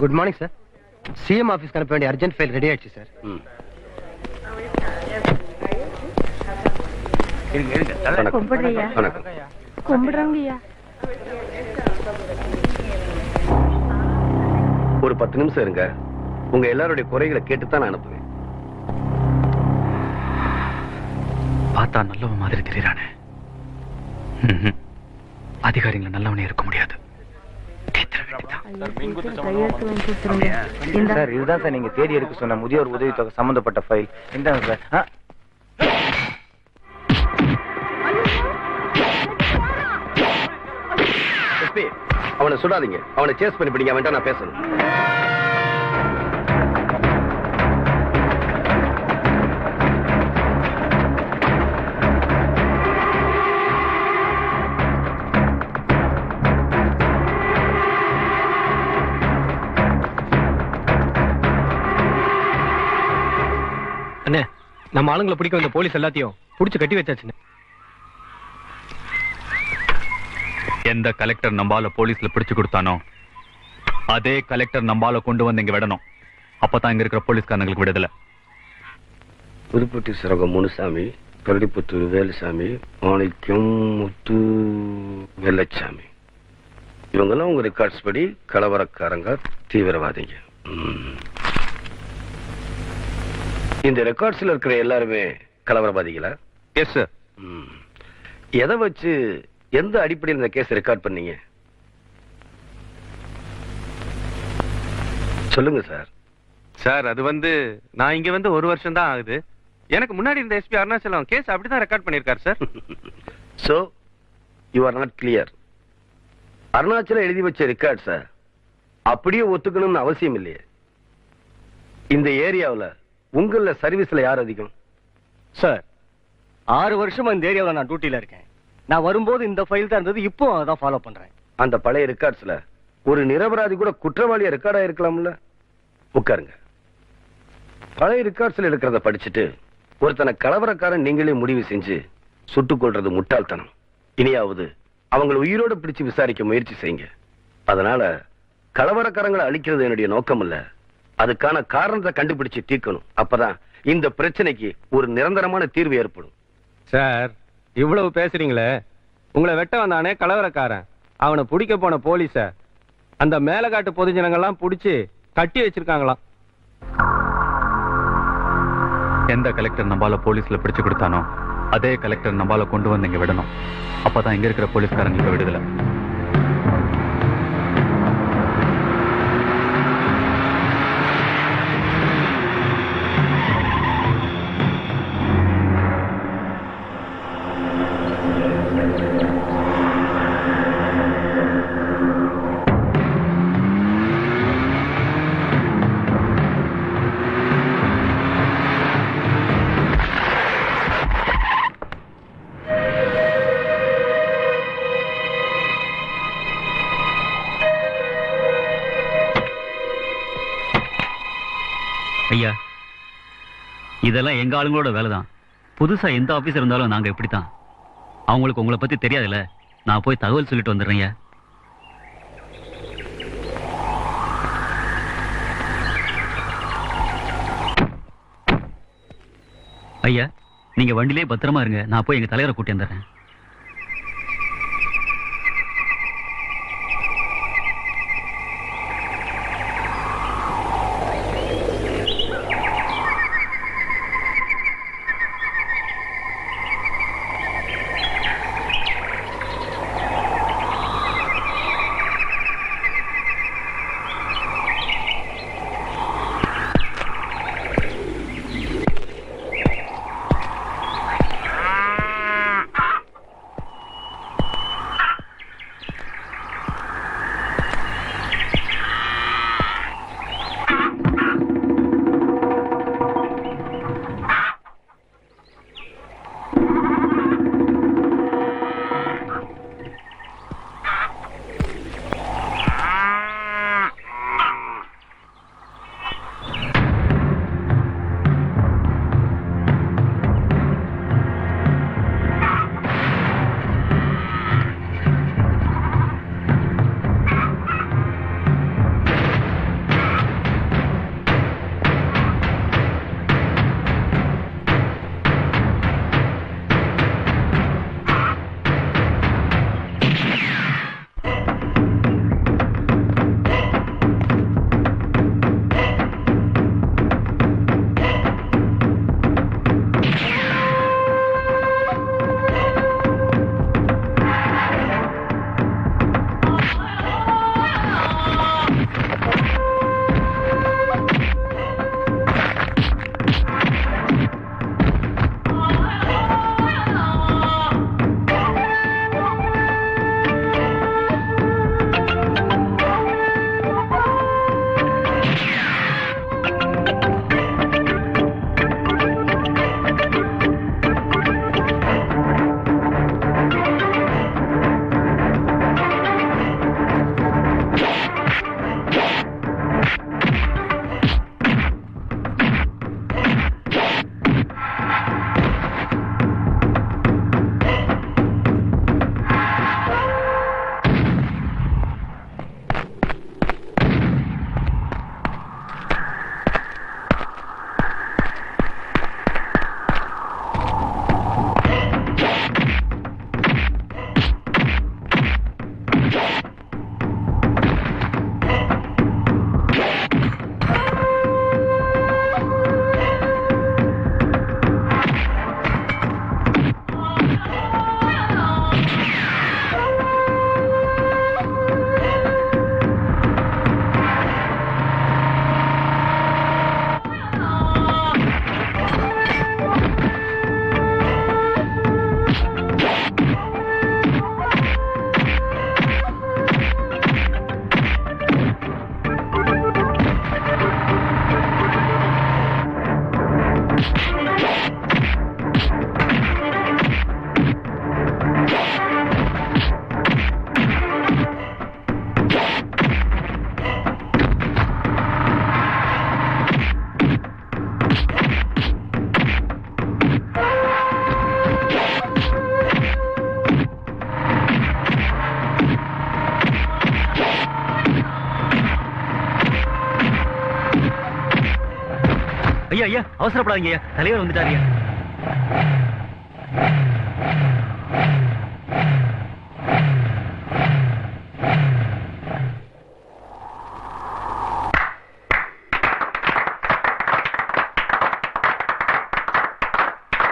Good morning sir CM ஆஃபீஸ்க்கு அனுப்ப வேண்டிய அர்ஜென்ட் ஃபைல் ரெடி ஆயிடுச்சு சார் ஒரு பத்து நிமிஷம் இருங்க. உங்க எல்லாருடைய குறைகளை கேட்டு தான் நான் அனுப்புவேன். பார்த்தா நல்லவன் மாதிரி தெரியறானே. ம்ஹும். அதிகாரிங்களை நல்லவனே இருக்க முடியாது கேத்துற வேண்டியதுதான். கையெழுத்து வாங்கி கொடுத்துருங்க இந்த சார் இதுதான் சார் நீங்க தேடி எடுக்க சொன்ன முதியோர் உதவித்தொகை சம்பந்தப்பட்ட ஃபைல். இந்தாங்க சார். அவனை சுடாதீங்க. அவனை சேஸ் பண்ணி பிடிங்க அவன்கிட்ட நான் பேசணும். நம்ம ஆளுங்களை பிடிக்க வந்த போலீஸ் எல்லாத்தையும் புடிச்சு கட்டி வச்சாச்சுண்ணே எந்த கலெக்டர் நம்பால போலீஸ்ல பிடிச்சு கொடுத்தானோ அதே கலெக்டர் நம்பால கொண்டு வந்து இங்க விடணும். அப்பதான் இங்க இருக்கிற போலீஸ்காரங்களுக்கு விடுதலை. புதுப்பட்டி சிறகம் முனுசாமி கரடிப்புத்தூர் வேலுசாமி மாணிக்கம் முத்து வெள்ளச்சாமி. இவங்கெல்லாம் உங்க ரெக்கார்ட்ஸ் படி கலவரக்காரங்க தீவிரவாதிங்க. இந்த ரெக்கார்ட்ஸ்ல இருக்கிற எல்லாருமே கலவரவாதிகளா? எஸ் சார் ம். எதை வச்சு எந்த அடிப்படையில் இந்த கேஸ் ரெக்கார்ட் பண்ணீங்க? சொல்லுங்க சார் சார் அது வந்து நான் இங்க வந்து ஒரு வருஷம் தான் ஆகுது. எனக்கு முன்னாடி இருந்த எஸ்பி அருணாச்சலம் கேஸ் அப்படிதான் ரெக்கார்ட் பண்ணிருக்காரு sir so you are not clear Arunachalam எழுதி வச்ச ரெக்கார்ட் சார் அப்படியே ஒத்துக்கணும்னு அவசியம் இல்லையே. இந்த ஏரியாவுல உங்கள சர்வீஸ்ல யார் அதிகம்? சார் ஆறு வருஷமா இந்த ஏரியாவில் நான் டியூட்டில இருக்கேன். நான் வரும்போது இந்த ஃபைல் தான் இருந்தது இப்போ அதான் ஃபாலோ பண்றேன். அந்த பழைய ரெக்கார்ட்ஸ்ல ஒரு நிரபராதி கூட குற்றவாளியா ரெக்கார்ட் ஆயிருக்கலாம்ல? உட்காருங்க. பழைய ரெக்கார்ட்ஸ்ல இருக்கிறத படிச்சுட்டு ஒருத்தனை கலவரக்காரன் நீங்களே முடிவு செஞ்சு சுட்டுக் கொள்றது முட்டாள்தனம். இனியாவது அவங்களை உயிரோட பிடிச்சு விசாரிக்க முயற்சி செய்யுங்க. அதனால கலவரக்காரங்களை அழிக்கிறது என்னுடைய நோக்கம் இல்ல அதுக்கான காரணத்தை கண்டுபிடிச்சு தீர்க்கணும். அப்பதான் இந்த பிரச்சனைக்கு ஒரு நிரந்தரமான தீர்வு ஏற்படும். சார் இவ்வளவு பேசுறீங்களே. உங்களை வெட்ட வந்தானே கலவரக்காரன். அவனை பிடிக்க போன போலீஸ அந்த மேலகாட்டு பொதுஜனங்கள்லாம் பிடிச்சி கட்டி வச்சிருக்காங்களாம். எந்த கலெக்டர் நம்பால போலீஸ்ல பிடிச்சு கொடுத்தானோ அதே கலெக்டர் நம்பால கொண்டு வந்து இங்க விடணும். அப்பதான் இங்க இருக்கிற போலீஸ்காரங்களுக்கு விடுதலை. இதெல்லாம் எங்க ஆளுங்களோட வேலை தான் புதுசா எந்த ஆபீஸ் இருந்தாலும் நாங்க இப்படித்தான். அவங்களுக்கு உங்களை பத்தி தெரியாதுல்ல? நான் போய் தகவல் சொல்லிட்டு வந்துடுறேன் ஐயா நீங்க வண்டியிலே பத்திரமா இருங்க. நான் போய் எங்க தலைவரை கூட்டி வந்துடுறேன். அவசரப்படாதீங்க. தலைவர் வந்துட்டாரியா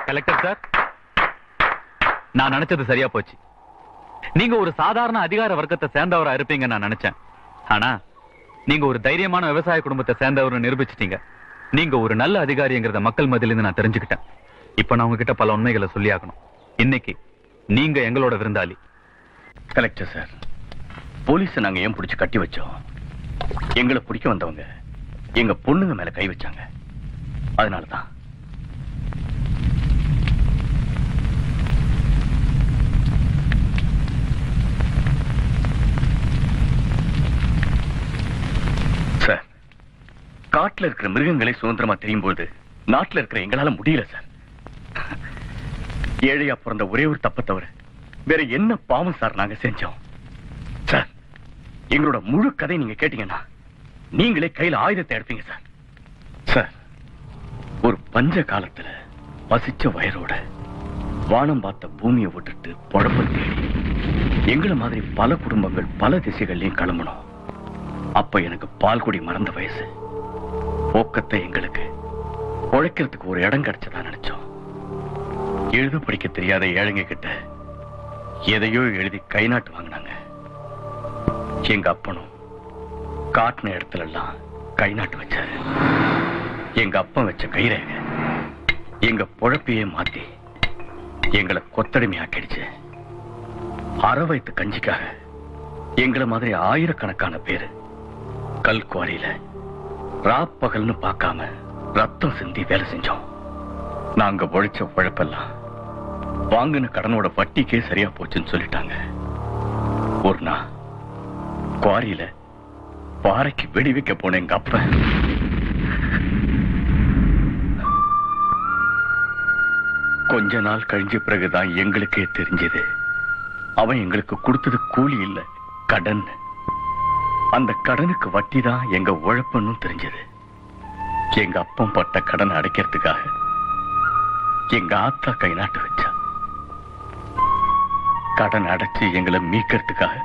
கலெக்டர் சார் நான் நினைச்சது சரியா போச்சு. நீங்க ஒரு சாதாரண அதிகார வர்க்கத்தை சேர்ந்தவரா இருப்பீங்க நான் நினைச்சேன். ஆனா நீங்க ஒரு தைரியமான விவசாய குடும்பத்தை சேர்ந்தவர் நிரூபிச்சிட்டீங்க. நீங்க ஒரு நல்ல அதிகாரிங்கிறத மக்கள் மதிலிருந்து நான் தெரிஞ்சுக்கிட்டேன். இப்ப நான் உங்ககிட்ட பல உண்மைகளை சொல்லியாகணும். இன்னைக்கு நீங்க எங்களோட விருந்தாளி. கலெக்டர் சார் போலீஸ நாங்க ஏன் பிடிச்சு கட்டி வச்சோம்? எங்களை பிடிக்க வந்தவங்க எங்க பொண்ணுங்க மேல கை வச்சாங்க. அதனாலதான் சார் காட்டுல இருக்கிற மிருகங்களே சுதந்திரமா தெரியும் போது நாட்டுல இருக்கிற எங்களால முடியல சார். ஏழையா பிறந்த ஒரே ஒரு தப்பை தவிர வேற என்ன பாவம் சார் நாங்க செஞ்சோம்? சார் எங்களோட முழு கதை நீங்க கேட்டீங்கன்னா நீங்களே கையில ஆயுதத்தை எடுப்பீங்க சார். சார் ஒரு பஞ்ச காலத்துல பசிச்ச வயரோட வானம் பார்த்த பூமியை விட்டுட்டு பொழப்ப தேடி எங்களை மாதிரி பல குடும்பங்கள் பல திசைகள்லயும் கிளம்பணும். அப்ப எனக்கு பால்குடி மறந்த வயசு. போக்கத்தை எங்களுக்கு உழைக்கிறதுக்கு ஒரு இடம் கிடைச்சதா நினைச்சோம். எழுத படிக்க தெரியாத ஏழைங்க கிட்ட எதையோ எழுதி கை நாட்டு வாங்கினாங்க. எங்க அப்பனும் காட்டின இடத்துல எல்லாம் கை நாட்டு வச்சாரு. எங்க அப்பன் வச்ச கைரேக எங்க பொழப்பையே மாத்தி எங்களை கொத்தடிமை ஆக்கிடுச்சு அறவைத்து கஞ்சிக்காக எங்களை மாதிரி ஆயிரக்கணக்கான பேரு கல்குவாரியில ராப்பகல்னு பார்க்காம ரத்தம் சிந்தி வேலை செஞ்சோம். நாங்க உழைச்ச உழைப்பெல்லாம் வாங்கின கடனோட வட்டிக்கே சரியா போச்சுன்னு சொல்லிட்டாங்க. ஒரு நாள் குவாரியில பாறைக்கு வெடி வைக்க போன எங்க அப்ப. கொஞ்ச நாள் கழிஞ்ச பிறகுதான் எங்களுக்கே தெரிஞ்சது. அவன் எங்களுக்கு கொடுத்தது கூலி இல்ல கடன். அந்த கடனுக்கு வட்டி தான் எங்க உழைப்புன்னு தெரிஞ்சது. எங்க அப்பம் பட்ட கடன் அடைக்கிறதுக்காக எங்க ஆத்தா கை நாட்டு வச்சா. கடன் அடைச்சு எங்களை மீட்கிறதுக்காக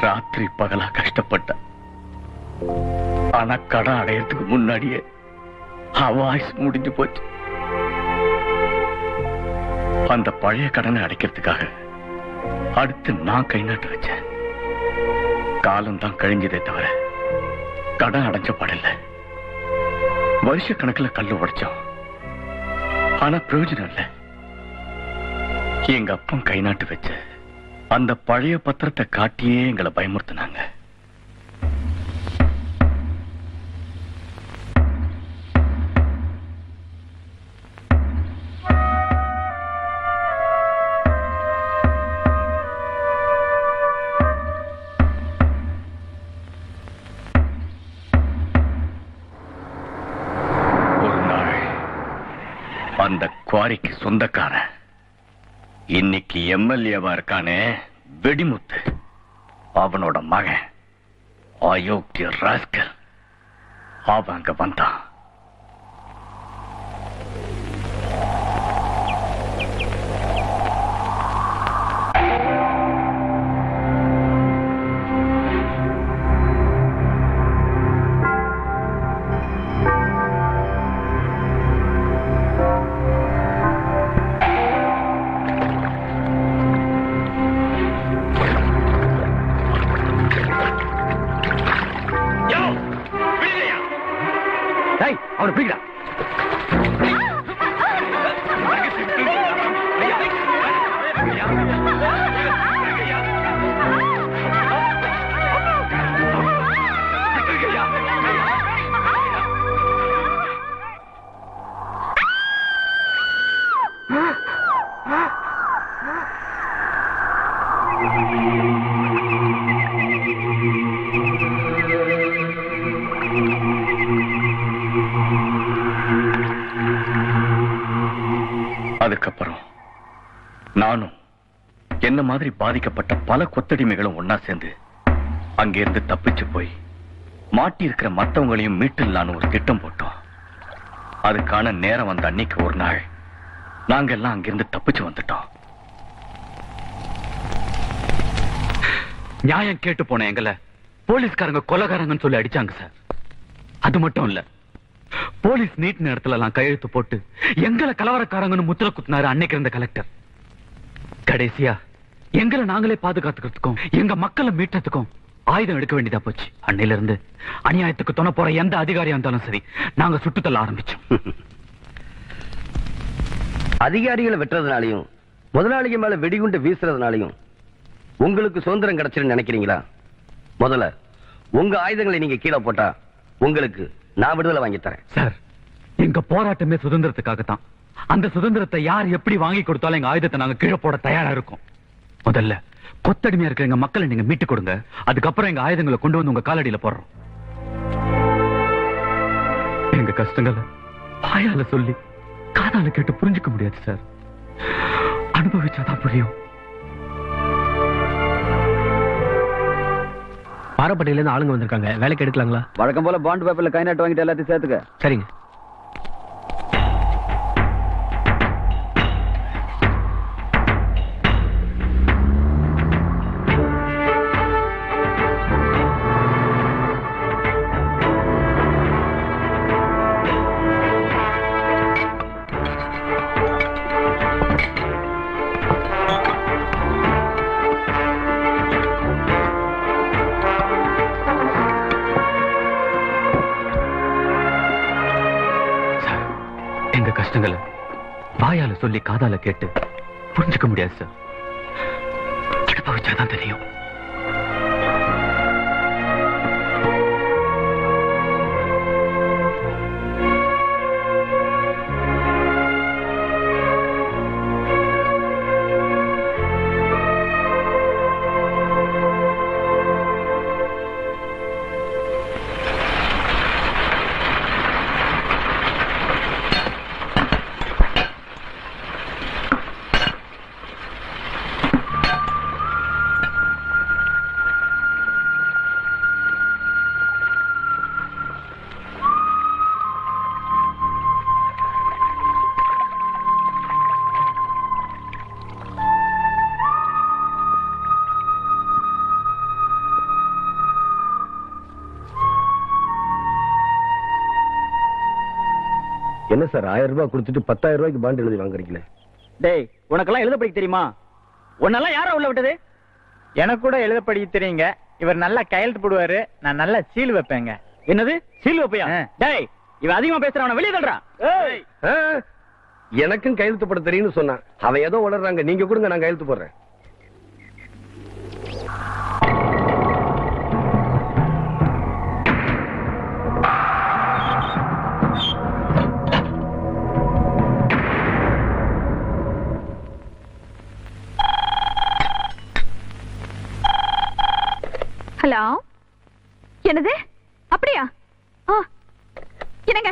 ராத்திரி பகலா கஷ்டப்பட்ட. ஆனா கடன் அடையறதுக்கு முன்னாடியே அவாய்ஸ் முடிஞ்சு போச்சு. அந்த பழைய கடனை அடைக்கிறதுக்காக அடுத்து நான் கை நாட்டு வச்சேன். காலம் தான் கழிஞ்சதே தவிர கடன் அடைஞ்ச படல வருஷ கணக்குல கல்லு உடைச்சோம். ஆனா பிரயோஜனம் இல்ல. எங்க அப்பன் கை நாட்டு வச்ச அந்த பழைய பத்திரத்தை காட்டியே எங்களை பயமுறுத்தினாங்க. அந்த குவாரிக்கு சொந்தக்காரன். இன்னைக்கு எம்எல்ஏவா இருக்கானே வெடிமுத்து. அவனோட மகன் அயோக்கிய ராஸ்கல். அவன் அங்க வந்தான். Ha ha ha ha! மாதிரி பாதிக்கப்பட்ட பல கொத்தடிமைகளும் ஒன்னா சேர்ந்து அங்கிருந்து தப்பிச்சு போய் மாட்டி இருக்கிற மத்தவங்களையும் மீட்டுலான்னு ஒரு திட்டம் போட்டோம். அதுக்கான நேரம் வந்த அன்னைக்கு ஒரு நாள் நாங்கெல்லாம் அங்கிருந்து தப்பிச்சு வந்துட்டோம். நியாயம் கேட்டு போன எங்களை போலீஸ்காரங்க கொலகாரங்கன்னு சொல்லி அடிச்சாங்க சார். அது மட்டும் இல்ல போலீஸ் நீட் நேரத்துல எல்லாம் கையெழுத்து போட்டு எங்களை கலவரக்காரங்கன்னு முத்திர குத்துனாரு அன்னைக்கு இருந்த கலெக்டர் கடைசியா எங்களை நாங்களே பாதுகாத்துக்கிறதுக்கும் எங்க மக்களை மீட்டதுக்கும் ஆயுதம் எடுக்க வேண்டியதா போச்சு. அன்னையில இருந்து அநியாயத்துக்கு துணை போற எந்த அதிகாரியா இருந்தாலும் சரி நாங்க சுட்டுத்தள்ள ஆரம்பிச்சோம். அதிகாரிகளை வெட்டுறதுனாலையும் முதலாளிங்க மேல வெடிகுண்டு வீசுறதுனாலையும் உங்களுக்கு சுதந்திரம் கிடைச்சிருன்னு நினைக்கிறீங்களா? முதல்ல உங்க ஆயுதங்களை நீங்க கீழே போட்டா உங்களுக்கு நான் விடுதலை வாங்கி தரேன். சார் எங்க போராட்டமே சுதந்திரத்துக்காகத்தான். அந்த சுதந்திரத்தை யார் எப்படி வாங்கி கொடுத்தாலும் எங்க ஆயுதத்தை நாங்க கீழே போட தயாரா இருக்கோம். முதல்ல கொத்தடிமையா இருக்கிற எங்க மக்களை நீங்க மீட்டு கொடுங்க. அதுக்கப்புறம் எங்க ஆயுதங்களை கொண்டு வந்து உங்க காலடியில போடுறோம். எங்க கஷ்டங்களை வாயால சொல்லி காதால கேட்டு புரிஞ்சுக்க முடியாது சார். அனுபவிச்சாதான் புரியும். பாரப்பட்டியில இருந்து ஆளுங்க வந்திருக்காங்க. வேலைக்கு எடுக்கலாங்களா? வழக்கம் போல பாண்ட் பேப்பர்ல கை நாட்டு வாங்கிட்டு எல்லாத்தையும் சேர்த்துக்க. சரிங்க. கேட்டு புரிஞ்சுக்க முடியாது சார் அனுபவிச்சாதான் தெரியும். சார் ஆயிரம் ரூபாய் கொடுத்துட்டு பத்தாயிரம் ரூபாய்க்கு பாண்ட் எழுதி வாங்குறீங்களே. டேய் உனக்கெல்லாம் எழுத படிக்க தெரியுமா? உன்னெல்லாம் யாரா உள்ள விட்டது? எனக்கு கூட எழுத படிக்க தெரியுங்க. இவர் நல்லா கையெழுத்து போடுவாரு. நான் நல்லா சீல் வைப்பேங்க. என்னது? சீல் வைப்பையா. டேய் இவன் அதிகமா பேசுறவன வெளியே தள்ளுறான் எனக்கும் கையெழுத்து போட தெரியும்னு சொன்னான். அவன் ஏதோ உளறாங்க நீங்க கொடுங்க நான் கையெழுத்து போடுறேன். ஹலோ என்னது? அப்படியா? ஆ. என்னங்க?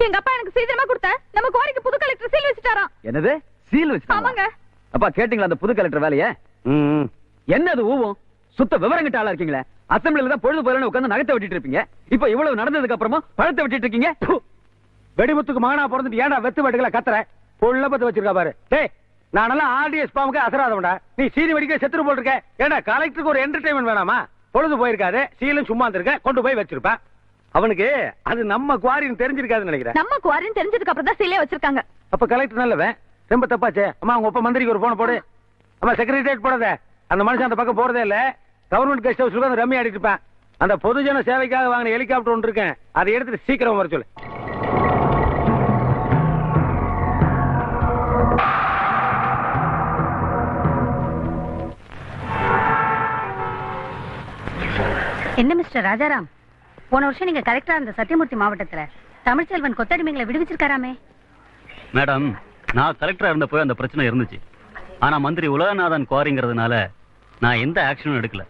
எங்க அப்பா எனக்கு சீக்கிரமா கொடுத்த நம்ம குவாரிக்கு புது கலெக்டர் சீல் வச்சுட்டாராம். என்னது? சீல் ஆமாங்க. அப்பா கேட்டீங்களா அந்த புது கலெக்டர் வேலைய? ம் என்னது ஊவும்? சுத்த விவரம் கிட்ட ஆளா இருக்கீங்களே? அசம்பிளில தான் பொழுது போலன்னு உட்கார்ந்து நகத்தை வெட்டிட்டு இருப்பீங்க. இப்ப இவ்வளவு நடந்ததுக்கு அப்புறமா பழத்தை வெட்டிட்டு இருக்கீங்க. வெடிமுத்துக்கு மகனா பிறந்துட்டு ஏன்டா வெத்து வெட்டுகளை கத்துற? புள்ள பத்து வச்சிருக்கா பாரு. டேய் நானெல்லாம் ஆர்டிஎஸ் பாமுக்கு அசராதவன்டா. நீ சீனி வெடிக்க செத்துரு போட்டிருக்க ஏன்னா கலெக்டருக்கு ஒரு என்டர்டைன்மெண்ட் வேணாமா? பொழுது போயிருக்காரு சீலும் சும்மா இருந்திருக்க கொண்டு போய் வச்சிருப்பேன் அவனுக்கு அது நம்ம குவாரின்னு தெரிஞ்சிருக்காதுன்னு நினைக்கிறேன். நம்ம குவாரின்னு தெரிஞ்சதுக்கு அப்புறம் தான் சீலே வச்சிருக்காங்க. அப்ப கலெக்டர் நல்லவன். ரொம்ப தப்பாச்சே. அம்மா உங்க ஒப்ப மந்திரிக்கு ஒரு போன போடு. அம்மா செக்ரட்டரியேட் போடாத. அந்த மனுஷன் அந்த பக்கம் போறதே இல்ல. கவர்மெண்ட் கெஸ்ட் ஹவுஸ்ல அந்த ரம்மி ஆடிட்டு இருப்பேன். அந்த பொதுஜன சேவைக்காக வாங்கின ஹெலிகாப்டர் ஒன்று இருக்கேன். அதை எடுத்துட்டு சீக்கிரம் வர சொல்லு. என்ன மிஸ்டர் ராஜாராம்? போன வருஷம் நீங்க கலெக்டரா இருந்த சத்தியமூர்த்தி மாவட்டத்துல தமிழ்ச்செல்வன் கொத்தடிமைகளை விடுவிச்சிருக்காராமே. மேடம் நான் கலெக்டரா இருந்தப்போ அந்த பிரச்சனை இருந்துச்சு. ஆனா மந்திரி உலகநாதன் குவாரிங்கிறதுனால நான் எந்த ஆக்ஷனும் எடுக்கல.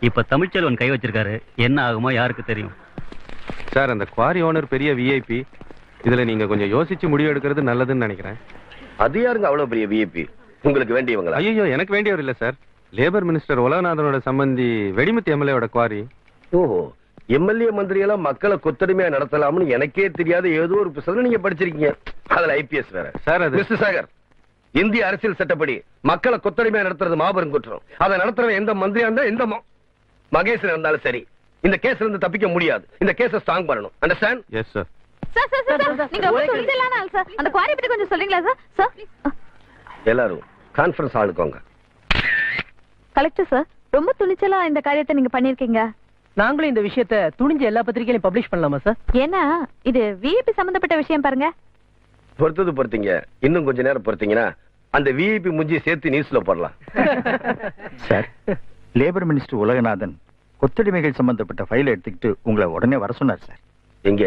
இப்ப தமிழ்ச்செல்வன் கை வச்சிருக்காரு. என்ன ஆகுமோ யாருக்கு தெரியும். சார் அந்த குவாரி ஓனர் பெரிய விஐபி இதுல நீங்க கொஞ்சம் யோசிச்சு முடிவு எடுக்கிறது நல்லதுன்னு நினைக்கிறேன். அது யாருங்க அவ்வளவு பெரிய விஐபி உங்களுக்கு வேண்டியவங்களா? ஐயோ எனக்கு வேண்டியவர் இல்ல சார். லேபர் மினிஸ்டர் உலகநாதனோட சம்பந்தி வெடிமுத்து எம்எல்ஏவோட குவாரி. ஓஹோ எம்எல்ஏ மந்திரி எல்லாம் மக்களை கொத்தடிமையா நடத்தலாம்னு எனக்கே தெரியாத ஏதோ ஒரு புத்தகம் நீங்க படிச்சிருக்கீங்க. அதுல ஐபிஎஸ் வேற. சார் அது மிஸ்டர் சாகர் இந்திய அரசியல் சட்டப்படி மக்களை கொத்தடிமையா நடத்துறது மாபெரும் குற்றம். அதை நடத்துறவன் எந்த மந்திரியா இருந்தா எந்த மகேசன் இருந்தாலும் சரி. இந்த கேஸ்ல இருந்து தப்பிக்க முடியாது. இந்த கேஸ ஸ்ட்ராங் பண்ணணும். Understand yes sir sir sir sir sir நீங்க ரொம்ப துணிச்சலான ஆள் சார். அந்த குவாரி பத்தி கொஞ்சம் சொல்றீங்களா சார்? சார் எல்லாரும் கான்ஃபரன்ஸ் ஆளுக்கோங்க கலெக்டர் சார் ரொம்ப துணிச்சலா இந்த காரியத்தை நீங்க பண்ணிருக்கீங்க நாங்களும் இந்த விஷயத்த துணிஞ்சு எல்லா பத்திரிகையிலும் பப்ளிஷ் பண்ணலாமா சார் ஏன்னா இது விஐபி சம்பந்தப்பட்ட விஷயம் பாருங்க. பொறுத்தது பொறுத்தீங்க. இன்னும் கொஞ்ச நேரம் பொறுத்தீங்கன்னா அந்த விஐபி முஞ்சி சேர்த்து நியூஸ்ல போடலாம். சார் லேபர் மினிஸ்டர் உலகநாதன் கொத்தடிமைகள் சம்பந்தப்பட்ட ஃபைல் எடுத்துக்கிட்டு உங்களை உடனே வர சொன்னார் சார் எங்க?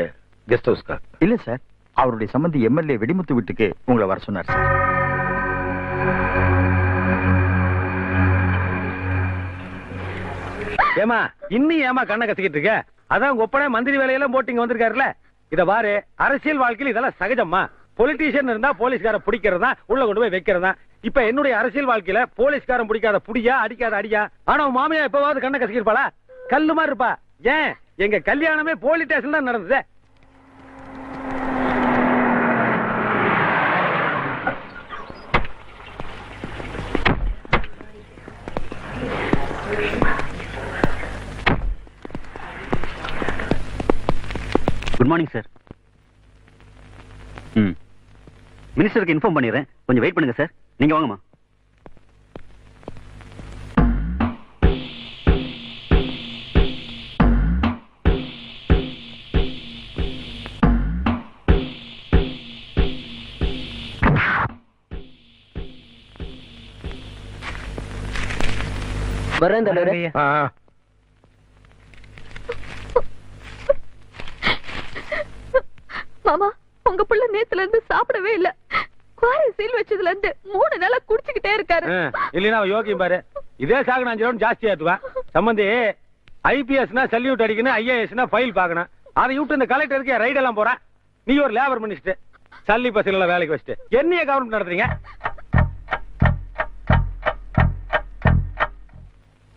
கெஸ்ட் ஹவுஸ்க்கா இல்ல சார் அவருடைய சம்பந்தி எம்எல்ஏ வெடிமுத்து வீட்டுக்கு உங்களை வர சொன்னார் சார் ஏமா இன்னும் ஏமா கண்ணை கத்திக்கிட்டு இருக்க? அதான் உங்க ஒப்பனை மந்திரி வேலையெல்லாம் போட்டிங்க வந்திருக்காருல்ல? இத பாரு அரசியல் வாழ்க்கையில் இதெல்லாம் சகஜம்மா. பொலிட்டீஷியன் இருந்தா போலீஸ்கார பிடிக்கிறதா உள்ள கொண்டு போய் வைக்கிறதா? இப்ப என்னுடைய அரசியல் வாழ்க்கையில போலீஸ்காரன் பிடிக்காத புடியா அடிக்காத அடியா? ஆனா உன் மாமியா எப்பவாவது கண்ணை கசிக்கிருப்பாளா? கல்லு மாதிரி இருப்பா. ஏன்? எங்க கல்யாணமே போலீஸ் ஸ்டேஷன் தான் நடந்தது. மார்னிங் சார் ம். மினிஸ்டருக்கு இன்ஃபார்ம் பண்ணிடுறேன். கொஞ்சம் வெயிட் பண்ணுங்க சார் நீங்க வாங்கம்மா. வரேன் தலைவரே மாமா உங்க புள்ள நேத்துல இருந்து சாப்பிடவே இல்ல. குவாரி சீல் வச்சதுல இருந்து மூணு நாளா குடிச்சுக்கிட்டே இருக்காரு. இல்லைன்னா யோகியம் பாரு. இதே சாகு நான் ஜாஸ்தி ஏத்துவேன் சம்பந்தி ஐபிஎஸ்னா சல்யூட் அடிக்கணும் ஐஏஎஸ்னா ஃபைல் பார்க்கணும். அதை விட்டு இந்த கலெக்டருக்கு ரைட் எல்லாம் போறேன் நீ ஒரு லேபர் மினிஸ்டர் சல்லி பசங்கள வேலைக்கு வச்சுட்டு. என்னைய கவர்மெண்ட் நடத்துறீங்க?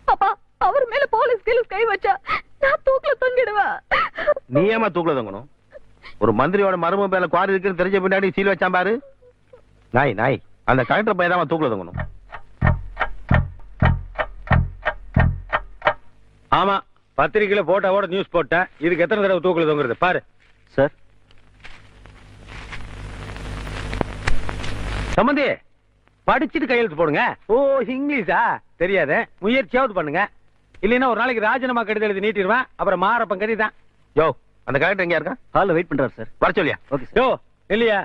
அப்பா அவர் மேல போலீஸ் கை வச்சா நான் தூக்குல தொங்கிடுவேன். நீ ஏமா தூக்கல தங்கணும்? ஒரு மந்திரியோட மரும மேல குவாரி இருக்குன்னு தெரிஞ்ச பின்னாடி சீல் வச்சான் பாரு. நாய் நாய். அந்த கலெக்டர் பையன் தான் தூக்கல தங்கணும். ஆமா பத்திரிக்கையில போட்டோவோட நியூஸ் போட்டேன். இதுக்கு எத்தனை தடவை தூக்கல தொங்குறது? பாரு. சார். சம்பந்தி படிச்சுட்டு கையெழுத்து போடுங்க. ஓ இங்கிலீஷா? தெரியாத. முயற்சியாவது பண்ணுங்க. இல்லைன்னா ஒரு நாளைக்கு ராஜினாமா கடிதம் எழுதி நீட்டிடுவேன். அப்புறம் மாரப்பன் கதி தான் யோ அந்த கலெக்டர் எங்க இருக்கா ஹாலில் வெயிட் பண்றாரு சார் வர சொல்லியா? ஓகே யோ இல்லையா?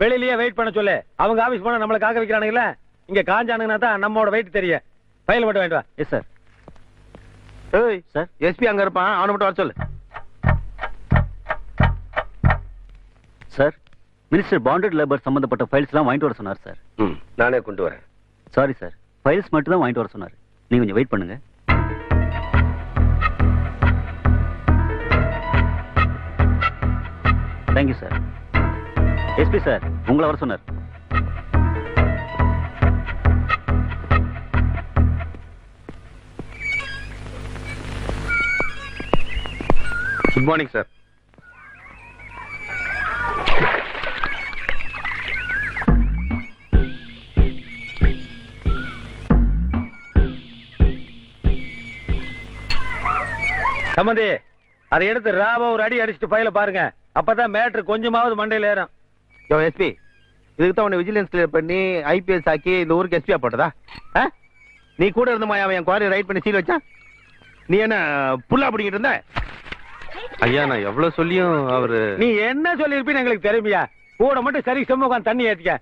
வெளியிலயே வெயிட் பண்ண சொல்லு. அவங்க ஆபீஸ் போனா நம்மள காக்க வைக்கிறானுங்களே. இங்க காஞ்சானுங்கன்னா தான் நம்மோட வெயிட் தெரியும். ஃபைல் மட்டும் வாங்கிட்டு வா. எஸ் சார் ஏய் சார் எஸ்பி அங்க இருப்பான். அவனை மட்டும் வர சொல்லு. சார் மினிஸ்டர் பாண்டட் லேபர் சம்பந்தப்பட்ட ஃபைல்ஸ்லாம் வாங்கிட்டு வர சொன்னார் சார் ம் நானே கொண்டு வரேன். சாரி சார் ஃபைல்ஸ் மட்டும் தான் வாங்கிட்டு வர சொன்னார். நீங்க கொஞ்சம் வெயிட் பண்ணுங்க. தேங்க்யூ சார் எஸ்பி சார் உங்களை வர சொன்னார். குட் மார்னிங் சார் சம்பந்தி அதை எடுத்து ராவா ஒரு அடி அடிச்சுட்டு ஃபைல பாருங்க. அப்பதான் மேட்ரு கொஞ்சமாவது மண்டையில ஏறும். யோ எஸ்பி இதுக்கு தான் உன்னை விஜிலன்ஸ் கிளியர் பண்ணி ஐபிஎஸ் ஆக்கி இந்த ஊருக்கு எஸ்பியா போட்டதா? நீ கூட இருந்தமா அவன் என் குவாரி ரைட் பண்ணி சீல் வச்சான் நீ என்ன புல்லா பிடிக்கிட்டு இருந்த? ஐயா நான் எவ்வளவு சொல்லியும் அவரு நீ என்ன சொல்லிருப்பீன்னு எங்களுக்கு தெரியுமியா? கூட மட்டும் சரி செம்ம உட்காந்து தண்ணி ஏத்திக்க.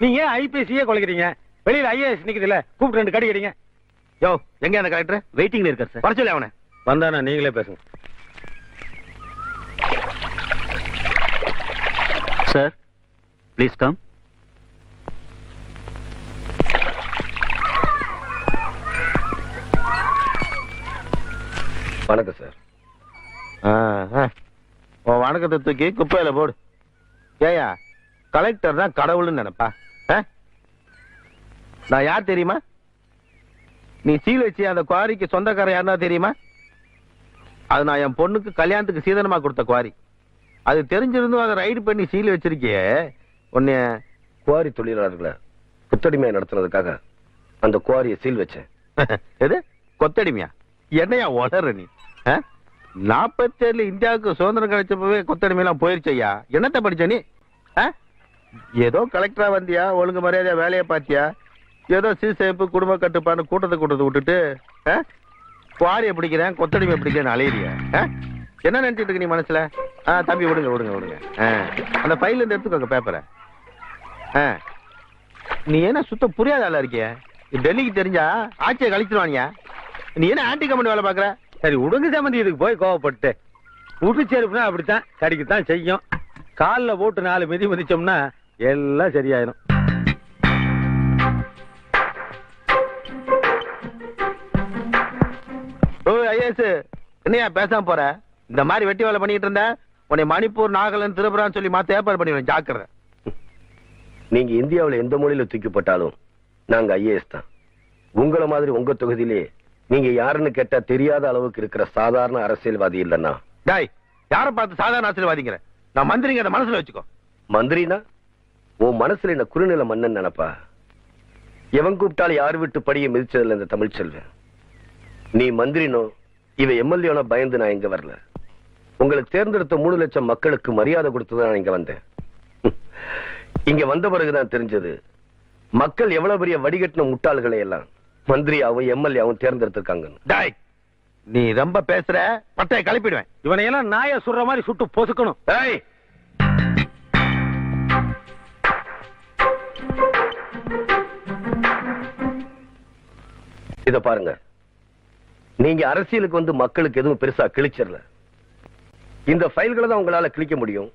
நீங்க ஏன் ஐபிஎஸ்சியே கொலைக்கிறீங்க வெளியில ஐஏஎஸ் நிக்குதுல கூப்பிட்டு ரெண்டு கடி அடிங்க. யோ எங்க அந்த கலெக்டர் வெயிட்டிங்ல இருக்கார் சார் வர சொல்லி அவனை. வந்தானா நீங்களே பேசுங்க. சார். ப்ளீஸ் கம் வணக்கம் சார். உன் வணக்கத்தை தூக்கி குப்பையில போடு. ஏயா கலெக்டர் தான் கடவுள்னு நினைப்பா? நான் யார் தெரியுமா? நீ சீல் வச்சு அந்த குவாரிக்கு சொந்தக்காரன் யாருன்னா தெரியுமா? அது நான் என் பொண்ணுக்கு கல்யாணத்துக்கு சீதனமா கொடுத்த குவாரி. அது தெரிஞ்சிருந்தும் அதை ரைடு பண்ணி சீல் வச்சிருக்கியே. உன்னைய குவாரி தொழிலாளர்களை குத்தடிமையா நடத்துனதுக்காக அந்த குவாரியை சீல் வச்சேன். எது? கொத்தடிமையா? என்னையா உளற நீ? நாற்பத்தேழுல இந்தியாவுக்கு சுதந்திரம் கிடைச்சப்பவே கொத்தடிமையெல்லாம் போயிருச்சையா என்னத்தை படிச்ச நீ? ஆ? ஏதோ கலெக்டரா வந்தியா? ஒழுங்கு மரியாதையா வேலையை பார்த்தியா? ஏதோ சீசேப்பு குடும்ப கட்டுப்பாடு கூட்டத்தை கூட்டத்தை விட்டுட்டு ஆ? குவாரியை பிடிக்கிறேன் கொத்தடிமை பிடிக்கிறேன்னு அலையிறியா ஆ? என்ன நினைச்சிட்டு இருக்க நீ மனசுல? ஆ தம்பி விடுங்க விடுங்க விடுங்க. ஆ. அந்த ஃபைல் இருந்து எடுத்துக்கோங்க பேப்பரை ஆ. நீ என்ன சுத்த புரியாத ஆளா இருக்கிய? டெல்லிக்கு தெரிஞ்சா ஆட்சியை கழிச்சிருவாங்க நீ என்ன ஆன்டி கம்பெனி வேலை பாக்குற சரி உடுங்க சம்பந்தி இதுக்கு போய் கோவப்பட்டு. புது செருப்புனா அப்படித்தான் கடிக்கத்தான் செய்யும். காலில் போட்டு நாலு மிதி மிதிச்சோம்னா எல்லாம் சரியாயிரும். ஓ ஐஎஸ் என்னையா பேசாம போற? இந்த மாதிரி வெட்டி வேலை பண்ணிட்டு இருந்த உன்னை மணிப்பூர் நாகாலாந்து திரிபுரான்னு சொல்லி மாத்த ஏற்பாடு பண்ணிடுவேன். ஜாக்கிரதை. நீங்க இந்தியாவுல எந்த மொழியில தூக்கிப்பட்டாலும் நாங்க ஐஏஎஸ் தான். உங்கள மாதிரி உங்க தொகுதியிலே நீங்க யாருன்னு கேட்டா தெரியாத அளவுக்கு இருக்கிற சாதாரண அரசியல்வாதி இல்லைன்னா? டாய் யாரை பார்த்து சாதாரண ஆசீர்வாதிங்கிற நான் மந்திரிங்க அதை மனசுல வச்சுக்கோ. மந்திரினா? உன் மனசுல என்ன குறுநில மன்னன் நினைப்பா? எவன் கூப்பிட்டாலும் யார் விட்டு படியை மிதிச்சதில்ல இந்த தமிழ்ச்செல்வன். நீ மந்திரினோ இவ எம்எல்ஏனோ பயந்து நான் இங்க வரல? உங்களை தேர்ந்தெடுத்த மூணு லட்சம் மக்களுக்கு மரியாதை கொடுத்து தான் நான் இங்க வந்தேன். இங்க வந்த பிறகுதான் தெரிஞ்சது மக்கள் எவ்வளவு பெரிய வடிகட்டின முட்டாள்களை எல்லாம் மந்திரியாவும் எம்எல்ஏவும் தேர்ந்தெடுத்திருக்காங்கன்னு. டாய் நீ ரொம்ப பேசுற பட்டைய கிளப்பிடுவேன் இவனையெல்லாம் நாயை சுடுற மாதிரி சுட்டு பொசுக்கணும். இத பாருங்க நீங்க அரசியலுக்கு வந்து மக்களுக்கு எதுவும் பெருசா கிழிச்சிடல. இந்த ஃபைல்களை தான் உங்களால கிழிக்க முடியும்.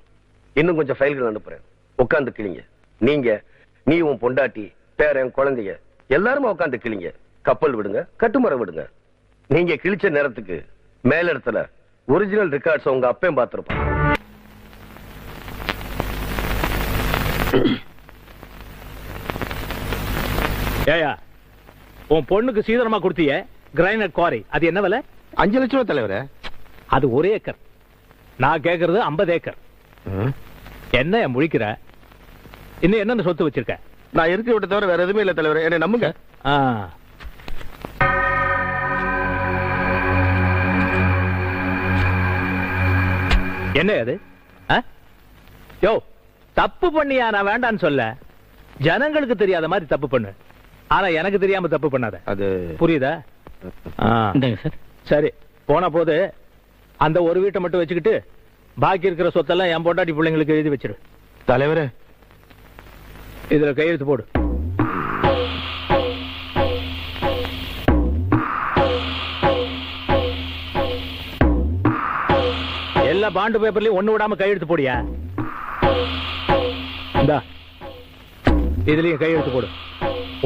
இன்னும் கொஞ்சம் ஃபைல்கள் அனுப்புறேன். உட்கார்ந்து கிழிங்க. நீங்க நீ உன் பொண்டாட்டி பேரன் குழந்தைங்க எல்லாருமே உட்கார்ந்து கிழிங்க. கப்பல் விடுங்க கட்டுமரம் விடுங்க. நீங்க கிழிச்ச நேரத்துக்கு மேலிடத்துல ஒரிஜினல் ரெக்கார்ட்ஸ் உங்க அப்பையும் பார்த்திருப்பான். ஏயா உன் பொண்ணுக்கு சீதனமா கொடுத்தியே கிரைனட் குவாரி அது என்ன விலை? அஞ்சு லட்சம் ரூபாய் தலைவரே. அது ஒரு ஏக்கர். நான் கேக்குறது 50 ஏக்கர். என்ன முழிக்கிற? இன்னும் என்னென்ன சொத்து வச்சிருக்க? நான் இருக்க விட்ட தவிர வேற எதுவுமே இல்ல தலைவரே. என்னை நம்புங்க. ஆ. என்ன அது? ஆ? யோ தப்பு பண்ணியா நான் வேண்டான்னு சொல்ல. ஜனங்களுக்கு தெரியாத மாதிரி தப்பு பண்ணு. ஆனா எனக்கு தெரியாம தப்பு பண்ணாத. அது புரியுதா? ஆ. சார். சரி போன போது அந்த ஒரு வீட்டை மட்டும் வச்சுக்கிட்டு பாக்கி இருக்கிற சொத்தெல்லாம் என் பொண்டாட்டி பிள்ளைங்களுக்கு எழுதி வச்சிரு. தலைவரே இதுல கையெழுத்து போடு. எல்லா பாண்டு பேப்பர்லயும் ஒண்ணு விடாம கையெழுத்து போடியா? இந்தா இதுலயும் கையெழுத்து போடு.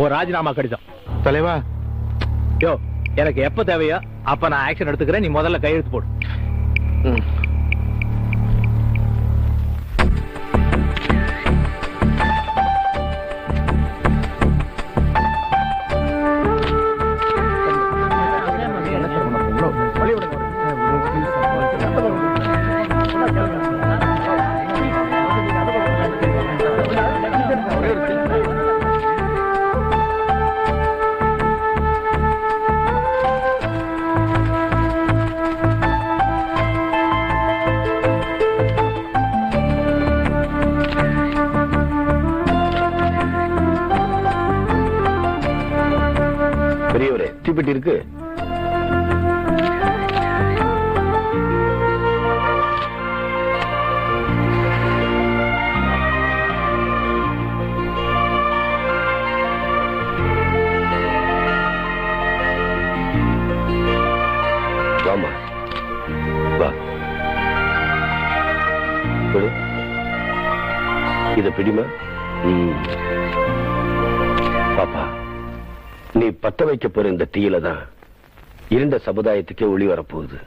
ஒரு ராஜினாமா கடிதம். தலைவா. யோ எனக்கு எப்ப தேவையோ அப்ப நான் ஆக்ஷன் எடுத்துக்கிறேன். நீ முதல்ல கையெழுத்து போடு. 嗯。தீப்பெட்டி வைக்க போற இந்த தீயில தான் இருண்ட சமுதாயத்துக்கே ஒளி வரப்போகுது.